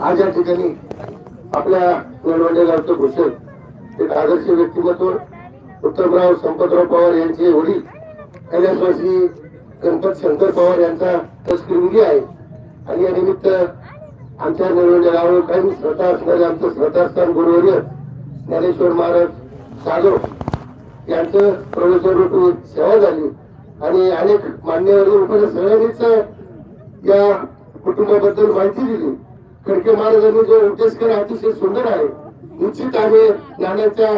आज या ठिकाणी आपल्या निळवंडे गावचं भूषण एक आदर्श व्यक्तिमत्व उत्तमराव संपतराव पवार यांचे वडील कैलासवासी गणपत शंकर पवार यांचा तस्करी आहे. आणि या निमित्त आमच्या निळवंडे गावावर काही श्रद्धा असणारे आमचं श्रद्धास्थान गुरुवर्य ज्ञानेश्वर महाराज साधव यांचं प्रवेशन रूपी सेवा झाली. आणि अनेक मान्यवर लोकांना सगळ्यांनीच या कुटुंबाबद्दल माहिती दिली. खडके महाराजांनी जो उद्देश केला अतिशय सुंदर आहे. निश्चित आम्ही नाण्याच्या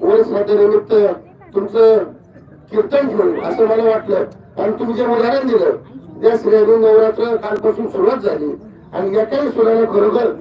वर निमित्त तुमचं कीर्तन घेऊ असं मला वाटलं. आणि तुम्ही जे उदाहरण दिलं त्या श्रेणी नवरात्र कालपासून सुरुवात झाली. आणि एकाही सुराला खरोखर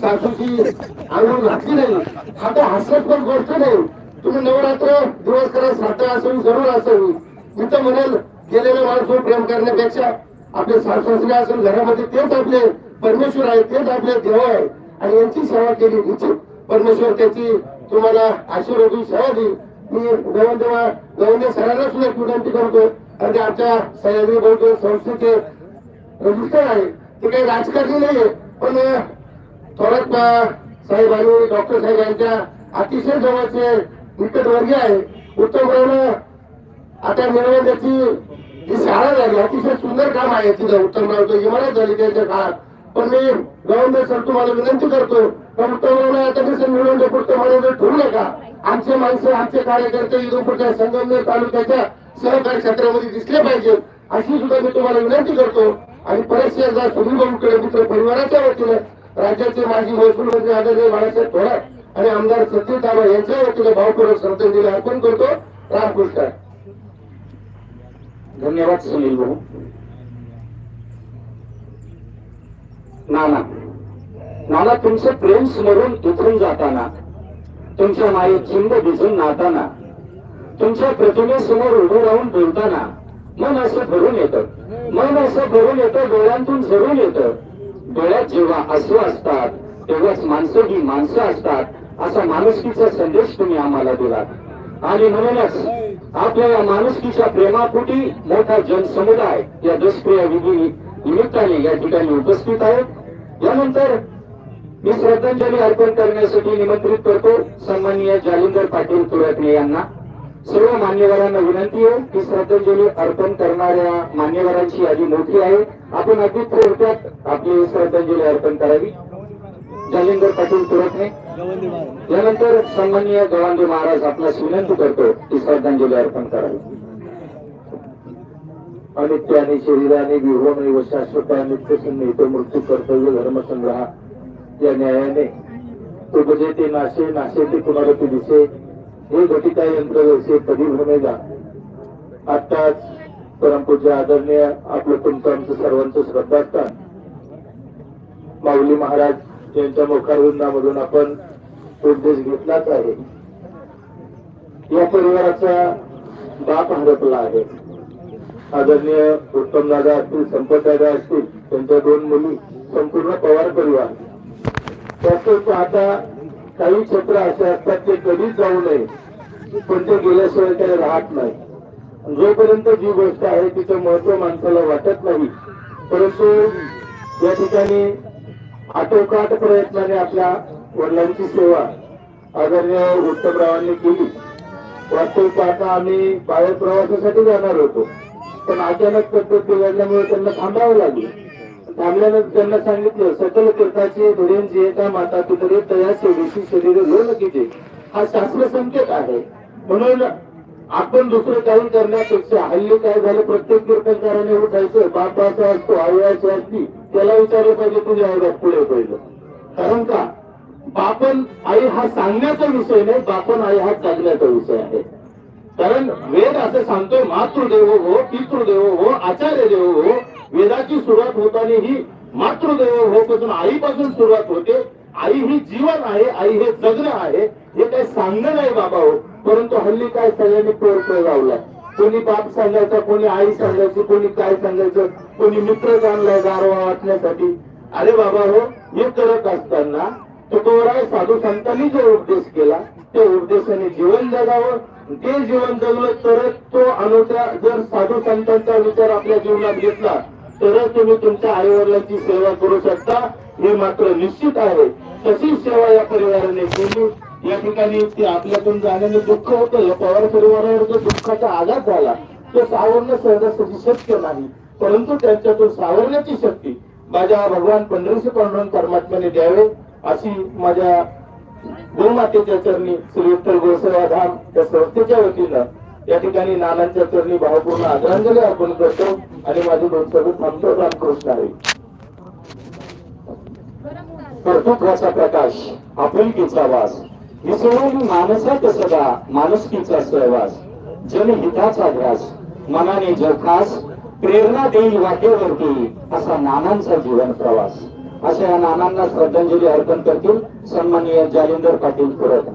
सासूची आवड घातली नाही. आता हास्यास्पद गोष्ट नाही. तुम्ही नवरात्र दिवस करा श्राद्ध असावी जरूर असावी. मी तर म्हणेल गेलेल्या माणसं प्रेम करण्यापेक्षा आपले सासरे असेल घरामध्ये तेच आपले परमेश्वर आहे तेच आपले देव आहे. आणि यांची सेवा केली निश्चित परमेश्वर त्याची तुम्हाला आशीर्वादी सेवा देईल. मी गवंदेवा गवंदे सरांना सुद्धा विनंती करतो आणि आमच्या सह्याद्री बौद्ध संस्थेचे रजिस्टर आहे. ते काही राजकारणी नाहीये पण थोरात साहेब आणि डॉक्टर साहेब यांच्या अतिशय जवळचे निकटवर्गीय आहे. उत्तम आता मिळवण्याची जी शाळा झाली अतिशय सुंदर काम आहे तिथं उत्तमरावचं इमारत झाली त्यांच्या काळात. पण मी गव्हर्नमेंट सर तुम्हाला विनंती करतो. पंतप्रधान उत्तमरावला आता कसं मिळवून पुढचं मला ठेवू नका. आमचे माणसं आमचे कार्यकर्ते इथूनपुढच्या संगमनेर तालुक्याच्या सहकारी क्षेत्रामध्ये दिसले पाहिजेत. अशी सुद्धा मी तुम्हाला विनंती करतो. आणि परत एकदा सुनील भाऊकडे मित्र परिवाराच्या वतीने राज्याचे माजी महसूल मंत्री आदरणीय बाळासाहेब थोरात आणि आमदार सचिन ताबा यांच्या वतीने भावपूर्वक श्रद्धांजली अर्पण करतो. रामकृष्ण धन्यवाद सुनील भाऊ. नाना नाना तुमचं प्रेम स्मरून तुथून जाताना तुमच्या माये चिंब भिजून नाताना तुमच्या प्रतिमेसमोर उभं राहून बोलताना मन असं भरून येतं. मन असं भरून येतं डोळ्यांतून झरून येतं. डोळ्यात जेव्हा असू असतात तेव्हाच माणसं ही माणसं असतात असा माणुसकीचा संदेश तुम्ही आम्हाला दिला. आणि म्हणूनच आपल्या या माणुसकीच्या प्रेमापुटी मोठा जनसमुदाय या दुष्क्रिया विधी निमित्ताने या ठिकाणी उपस्थित आहेत यानंतर मी श्रद्धांजली अर्पण करण्यासाठी निमंत्रित करतो सन्माननीय जालिंदर पाटील तुरटणे यांना. सर्व मान्यवरांना विनंती आहे की श्रद्धांजली अर्पण करणाऱ्या मान्यवरांची यादी मोठी आहे. आपण अगदी थोडक्यात आपली श्रद्धांजली अर्पण करावी. जालिंदर पाटील तुरटणे यानंतर सन्माननीय गवांडे महाराज आपल्यास विनंती करतो की श्रद्धांजली अर्पण करावी. अनित्य आणि शरीराने विहोन व शाश्वत नित्य संहित मृत्यू कर्तव्य धर्मसंग्रह. या न्यायाने उपजे ते नाशे नाशे ते पुनरती दिसे हे घटिता यंत्र व्यवसाय कधी भ्रमेगा आत्ताच परमपूज्य आदरणीय आपलं तुमचं आमचं सर्वांचं श्रद्धास्थान. माऊली महाराज यांच्या मोखारवृंदामधून आपण उपदेश घेतलाच आहे. या परिवाराचा बाप हरपला आहे. आदरणीय उत्तम दादा असतील संपत दादा असतील त्यांच्या दोन मुली संपूर्ण पवार परिवार. त्याचं आता काही क्षेत्र असे असतात ते कधीच जाऊ नये पण ते गेल्याशिवाय काही राहत नाही. जोपर्यंत जी गोष्ट आहे तिचं महत्त्व माणसाला वाटत नाही परंतु या ठिकाणी आटोकाट प्रयत्नाने आपल्या वडिलांची सेवा आदरणीय उत्तमरावांनी केली. वास्तविक पाहता आम्ही बाहेर प्रवासासाठी जाणार होतो. पण अचानक पद्धत बिघडल्यामुळे त्यांना थांबावं लागलं. थांबल्यानंतर त्यांना सांगितलं सकल तीर्थाचे धुरेन जे का माता तुमरे तया सेवेची शरीर घेऊ नकीचे हा शास्त्र संकेत आहे. म्हणून आपण दुसरं काही करण्यापेक्षा हल्ली काय झालं प्रत्येक कीर्तनकाराने उठायचं बापाचा असतो आईची असती त्याला विचारलं पाहिजे तुझ्या आई बाप पुढे पहिलं. कारण का? बापन आई हा सांगण्याचा विषय नाही बापन आई हा जगण्याचा विषय आहे. कारण वेद असं सांगतोय मातृदेव हो पितृदेव हो आचार्य देव हो वेदाची सुरुवात होताना ही मातृदेव हो पासून आईपासून सुरुवात होते. आई ही जीवन आहे आई हे जगणं आहे हे काही सांगणं नाही बाबा हो. परंतु हल्ली काय सगळ्यांनी पोरपळ लावला कोणी बाप सांगायचा कोणी आई सांगायची कोणी काय सांगायचं कोणी मित्र जाणलाय गारवा वाटण्यासाठी. अरे बाबा हो हे करत असताना तुकोराय साधू संतांनी जो उपदेश केला त्या उपदेशाने जीवन जगावं ते जीवन जगलं तरच तो अनोख्या जर साधू संतांचा विचार आपल्या जीवनात घेतला तरच तुम्ही तुमच्या आईवडिलांची सेवा करू शकता. हे मात्र निश्चित आहे. तशीच सेवा या परिवाराने केली. या ठिकाणी ते आपल्यातून जाण्याने दुःख होतं. या पवार परिवारावर जो दुःखाचा आघात झाला तो सावरणं सहजासहजी शक्य नाही. परंतु त्यांच्यातून सावरण्याची शक्ती माझ्या भगवान पंढरीशी पांडुरंग परमात्म्याने द्यावे अशी माझ्या गुरुमातेच्या चरणी श्री विठ्ठल गोसेवा धाम या संस्थेच्या वतीनं या ठिकाणी नानांच्या चरणी भावपूर्ण आदरांजली अर्पण करतो आणि माझे दोन शब्द थांबतो रामकृष्ण आहे. कर्तृत्वाचा प्रकाश आपुलकीचा वास. विसरून मानसात सदा माणुसकीचा सहवास. जनहिताचा ध्यास. मनाने जखास प्रेरणा देईल वाटेवरती असा नानांचा जीवन प्रवास. अशा या नानांना श्रद्धांजली अर्पण करतील सन्माननीय जालिंदर पाटील पुरत.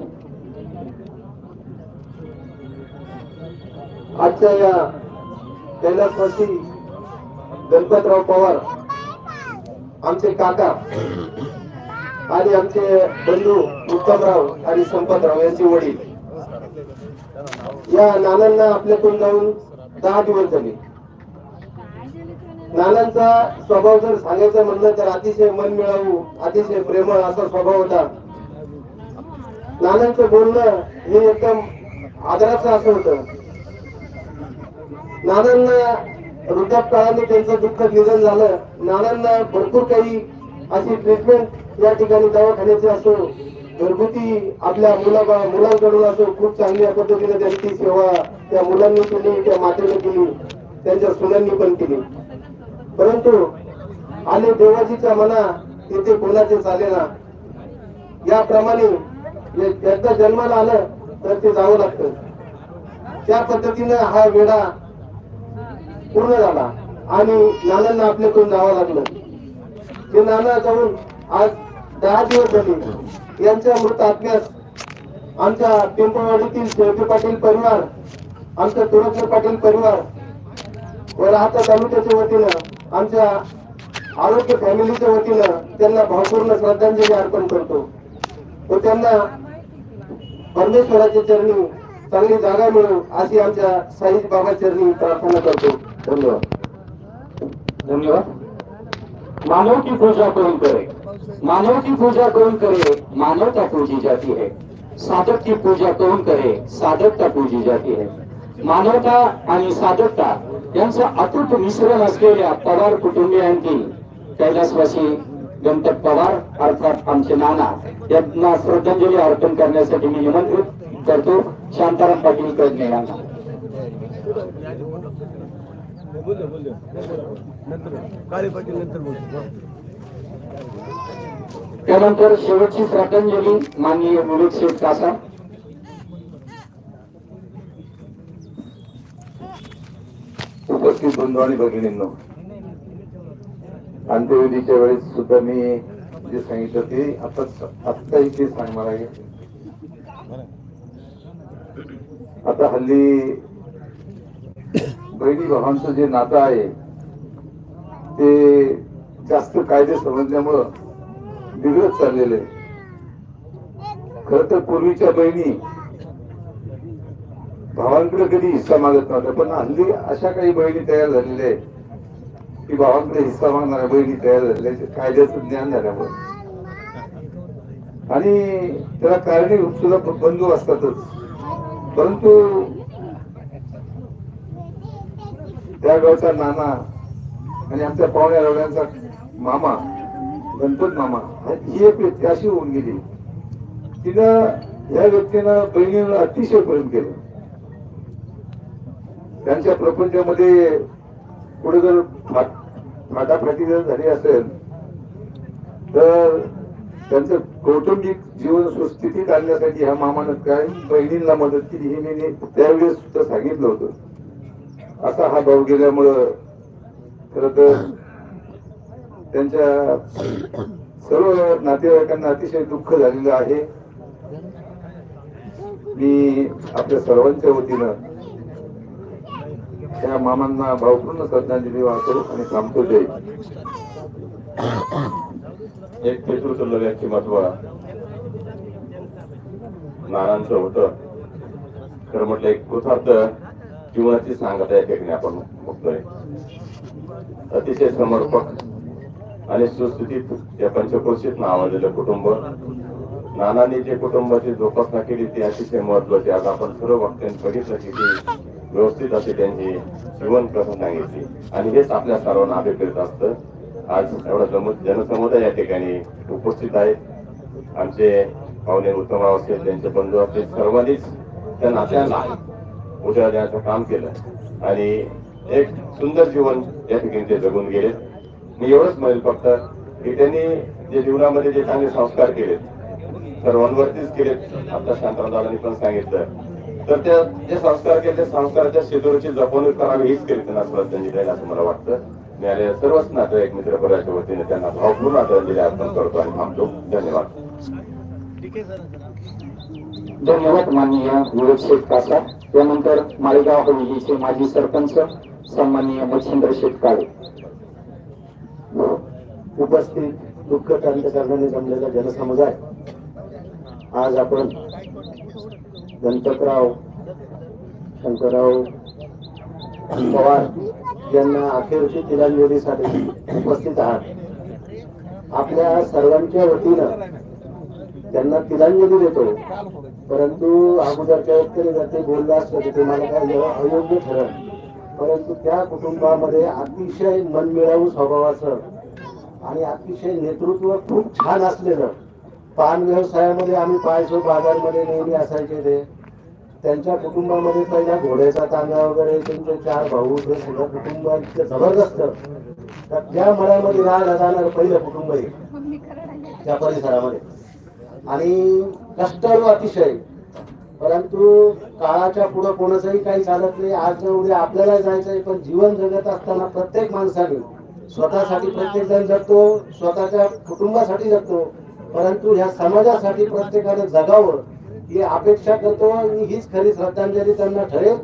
आजच्या या कैलासवासी गणपतराव पवार आमचे काका आणि आमचे बंधू उत्तमराव आणि संपतराव यांचे वडील. या नानांना आपल्याकडून जाऊन दहा दिवस झाले. नानांचा स्वभाव जर सांगायचं म्हणलं तर अतिशय मन मिळावू अतिशय प्रेमळ असा स्वभाव होता. नानांचं बोलणं हे एकदम आदराचं असं होतं. नानांना वृद्धापकाळाने त्यांचं दुःख निधन झालं. नानांना भरपूर काही अशी ट्रीटमेंट या ठिकाणी दवाखान्याची असो घरगुती आपल्या मुला मुलांकडून असो खूप चांगल्या पद्धतीने त्यांची सेवा त्या मुलांनी केली त्या मातेने केली त्यांच्या सुनांनी पण केली. परंतु आले देवाजीच्या मना तिथे कोणाचे चालेना याप्रमाणे एकदा जन्माला आलं तर ते जावं लागतं. त्या पद्धतीनं हा वेळा पूर्ण झाला आणि नानांना आपल्याकडून जावं लागलं. ते नाना जाऊन आज दहा दिवस झाले यांच्या मृत आत्म्यास आमच्या पिंपळवाडीतील शेवटी पाटील परिवार आमच्या तुरकर पाटील परिवार व राहता तालुक्याच्या वतीनं आमच्या आरोग्य फॅमिलीच्या वतीनं त्यांना भावपूर्ण श्रद्धांजली अर्पण करतो. व त्यांना परमेश्वराच्या चरणी चांगली जागा मिळू अशी आमच्या साईज बाबा चरणी प्रार्थना करतो. धन्यवाद. धन्यवाद. मानव की पूजा कोण करे? मानव की पूजा कोण करे? मानवता पूजी जाती है. साधक की पूजा कौन करे? साधकता पूजी जाती है. मानवता आणि साधकता यांचं अतूट मिश्रण असलेल्या पवार कुटुंबियांतील कैलासवासी गणपत पवार अर्थात आमचे नाना यांना श्रद्धांजली अर्पण करण्यासाठी मी निमंत्रित करतो. शांताराम पाटील प्रज्ञ यांना त्यानंतर शेवटची श्रद्धांजली माननीय विवेक शेठ कासा. उपस्थित बंधू आणि भगिनींनो अंत्यविधीच्या वेळेस सुद्धा मी जे सांगितलं ते आता आत्ताही ते सांगणार आहे आता हल्ली बहिणी भावांचं जे नातं आहे ते जास्त कायदे समजल्यामुळं बिघडत चाललेलं आहे. खर तर पूर्वीच्या बहिणी भावांकडे कधी हिस्सा मागत नव्हता पण हल्ली अशा काही बहिणी तयार झालेल्या आहेत की भावांकडे हिस्सा मागणाऱ्या बहिणी तयार झालेल्या आहेत कायद्याचं ज्ञान झाल्यामुळे. आणि त्याला कारणीभूत सुद्धा बंधू असतातच. परंतु त्या गावचा नाना आणि आमच्या पाहुण्या रवड्यांचा मामा गणपत मामा ही एक व्यक्ती अशी होऊन गेली. तिनं या व्यक्तीनं बहिणीनं अतिशय प्रेम केलं. त्यांच्या प्रपंचामध्ये पुढे जर फाट फाटाफाटी जर झाली असेल तर त्यांचं कौटुंबिक जीवन सुस्थितीत आणण्यासाठी ह्या मामानं काय बहिणींना मदत केली हे मी त्यावेळेस सुद्धा सांगितलं होतं. असा हा भाऊ गेल्यामुळं खर तर त्यांच्या सर्व नातेवाईकांना अतिशय दुःख झालेलं आहे. मी आपल्या सर्वांच्या वतीनं त्या मामांना भावपूर्ण श्रद्धांजली वाहतो आणि थांबतो जय एक पितृतुल्य व्यक्तिमत्व नानांचं होतं. तर म्हटलं एक कृतार्थ जीवनाची सांगता या ठिकाणी आपण बघतोय. अतिशय समर्पक आणि सुस्थितीत या पंचक्रोशीत नावाजलेलं कुटुंब. नानांनी जे कुटुंबाची जोपासना केली ती अतिशय महत्वाची. आज आपण सर्व वक्त्यांनी बघितलं की व्यवस्थित असे त्यांची जीवन कथा सांगितली. आणि हेच आपल्या सर्वांना अभिप्रेत असतं. आज एवढा जम जनसमुदाय या ठिकाणी उपस्थित आहे. आमचे पाहुणे उत्तमराव असतील त्यांचे बंधू असतील सर्वांनीच त्या नात्याला उद्या देण्याचं काम केलं. आणि एक सुंदर जीवन या ठिकाणी ते जगून गेले मी एवढंच म्हणेल फक्त की त्यांनी जे जीवनामध्ये जे चांगले संस्कार केलेत सर्वांवरतीच केलेत आता शांतरावदारांनी पण सांगितलं. तर त्या जे संस्कार केले त्या संस्काराच्या शेजारीची जपवणूक करावी हीच केली त्यांना श्रद्धांजली द्यायला असं मला वाटतं. मी आलेल्या सर्वच नातेवाईक मित्र परिवाराच्या वतीने त्यांना भावपूर्ण आदरांजली अर्पण करतो आणि थांबतो. धन्यवाद. धन्यवाद माननीय विवेक शेख कासा त्यानंतर माळेगाव हवेलीचे माजी सरपंच सन्माननीय मच्छिंद्र शेटकाळे उपस्थित दुःख क्रांतकारणाने जमलेला जनसमुदाय. आज आपण गणपतराव शंकरराव पवार यांना अखेरची तिलांजलीसाठी उपस्थित आहात. आपल्या सर्वांच्या वतीनं त्यांना तिलांजली देतो. परंतु अगोदरच्या व्यक्तीने जर ते बोललं असलं तर काय अयोग्य ठरल. परंतु त्या कुटुंबामध्ये अतिशय मनमिळावू स्वभावाचं आणि अतिशय नेतृत्व खूप छान असलेलं पान व्यवसायामध्ये आम्ही पाहायचो बाजारमध्ये नेहमी असायचे ते. त्यांच्या कुटुंबामध्ये पहिल्या घोड्याचा तांगा वगैरे त्यांचे चार भाऊ ते सगळं कुटुंब इतकं जबरदस्त. तर त्या मळ्यामध्ये राहायला जाणार पहिलं कुटुंब आहे त्या परिसरामध्ये. आणि कष्टाळू अतिशय. परंतु काळाच्या पुढं कोणाचंही काही चालत नाही. आज उद्या आपल्याला जायचंय पण जीवन जगत असताना प्रत्येक माणसाने स्वतःसाठी प्रत्येक जण जगतो स्वतःच्या कुटुंबासाठी जगतो. परंतु ह्या समाजासाठी प्रत्येकाने जगावं ही अपेक्षा करतो आणि हीच खरी श्रद्धांजली त्यांना ठरेल.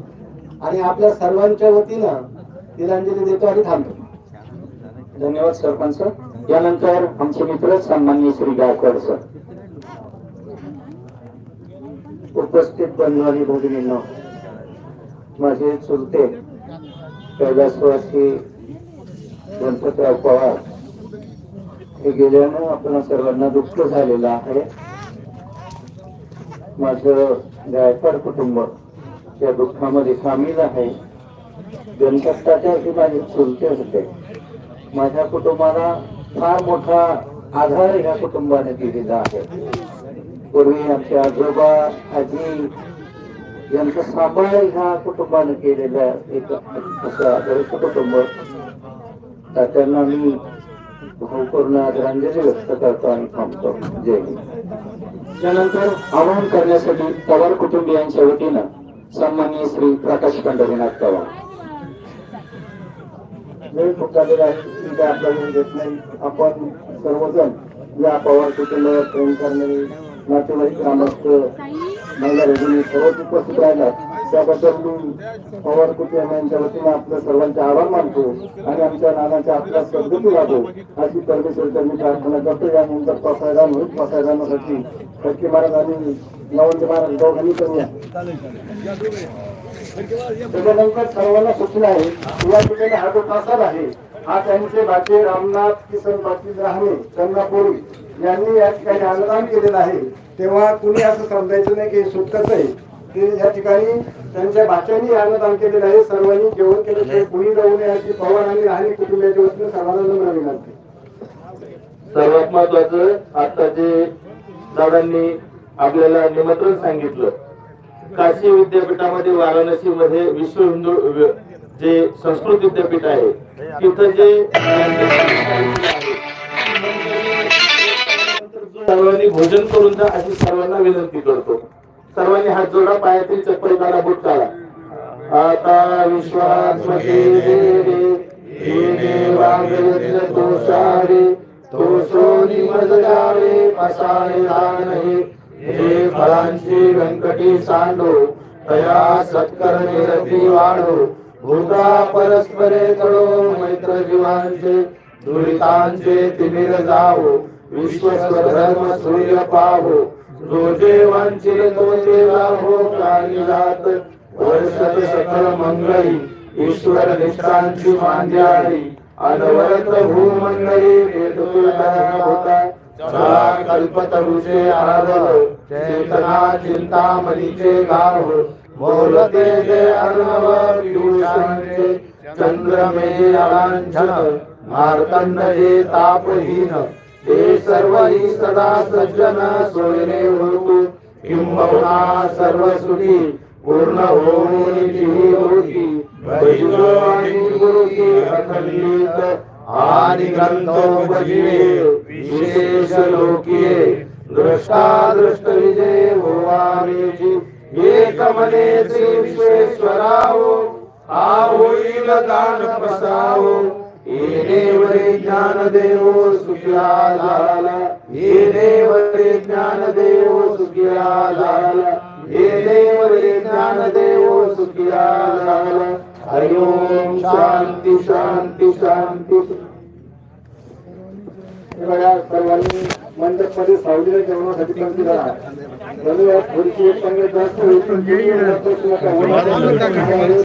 आणि आपल्या सर्वांच्या वतीनं तिलांजली देतो आणि थांबतो. धन्यवाद सरपंच यानंतर आमचे मित्र सन्माननीय श्री गायकवाड सर. उपस्थित बंधू आणि भगिनींना माझे चुलते कैलासवासी गणपतराव पवार हे गेल्यानं आपण सर्वांना दुःख झालेलं आहे. माझं गायकवाड कुटुंब या दुःखामध्ये सामील आहे. गणपताच्या हे माझे चुलते होते. माझ्या कुटुंबाला फार मोठा आधार ह्या कुटुंबाने दिलेला आहे. पूर्वी आमचे आजोबा आजी यांचं सांभाळ ह्या कुटुंबाने केलेलं एक असं आदर्श कुटुंब. तर त्यांना मी भावपूर्ण आदरांजली व्यक्त करतो आणि थांबतो. जय हिंद. त्यानंतर आवाहन करण्यासाठी पवार कुटुंबियांच्या वतीनं सन्माननीय श्री प्रकाश पंढरीनाथ पवार. वेळ खूप झालेला आहे मी काय आपला वेळ घेत नाही. आपण सर्वजण या पवार कुटुंबावर प्रेम करणारे नातेवाईक ग्रामस्थ महिला रेडी सर्वच उपस्थित राहिलात त्याबद्दल मी पवार कुटुंबियांच्या वतीने आपल्या सर्वांचे आभार मानतो आणि आमच्या नानाच्या आपल्या सद्गती लाभो अशी परमेश्वर मी प्रार्थना करतो. यानंतर पसायदान होईल पसायदानासाठी खडके महाराज आणि नवंत महाराज दोघांनी करूया त्याच्यानंतर सर्वांना सूचना आहे या ठिकाणी हा जो प्रसाद आहे हा त्यांचे बाचे रामनाथ किसन पाटील राहणे चंद्रापुरी यांनी या ठिकाणी अन्नदान केलेलं आहे. तेव्हा कुणी असं समजायचं नाही की हे सुटकच आहे. ते या ठिकाणी त्यांच्या बाच्यांनी अन्नदान केलेलं आहे. सर्वांनी जेवण केलं कुणी जाऊ नये अशी पवार आणि राहणे कुटुंबाच्या वतीने सर्वांना नम्र विनंती. सर्वात महत्वाचं आता जे दादांनी आपल्याला निमंत्रण सांगितलं काशी विद्यापीठामध्ये वाराणसी मध्ये विश्व हिंदू जे संस्कृत विद्यापीठ आहे तिथं जे सर्वांनी भोजन करून जा अशी सर्वांना विनंती करतो. सर्वांनी हात जोडा पायातील चप्पल काढा बुट काढा. आता विश्वास तो सारे तो सोनी मजगावे मसाले पसारे हे फळांची व्यंकटी सांडो तया सत्कर्मे रती वाढो. भूता परस्परे तळो मैत्र जीवांचे दुरितांचे तिमिर जावो. विश्वस्व धर्म सूर्य पावो. जो जे वांचिल तो देवा हो प्राणी जात. वर्षत सकल मंगळी ईश्वर निष्ठांची मांद्याळी अनवरत भूमंडळी भेटतोता होता चला कल्पतरुचे आराधन चेतना चिंतामणीचे गाव. बोलते जे अर्णव पियुषांचे चंद्रमे अलांछन मार्तंड हे तापहीन. ते सर्व हि सदा सज्जन सोयरे होतो किंबहुना सर्व सुखी पूर्ण होऊन तिही होती. बैज आणि गुरुची अखंडित आदि ग्रंथोपजीवे विशेष लोकीय दृष्टा दृष्ट विजय भोवानीची. एक मनेचे विश्वेश्वराहो हा होईल दान पसावो. झाला. वरे ज्ञान देवो सुखिया झाला. येणे वरे ज्ञान देवो सुखिया झाला. हरि ओम शांती शांती. शांती बघा सर्वांनी मंडपमध्ये सावलीला जेवणासाठी पंक्ती करा बघूया, थोडीशी एक पंगत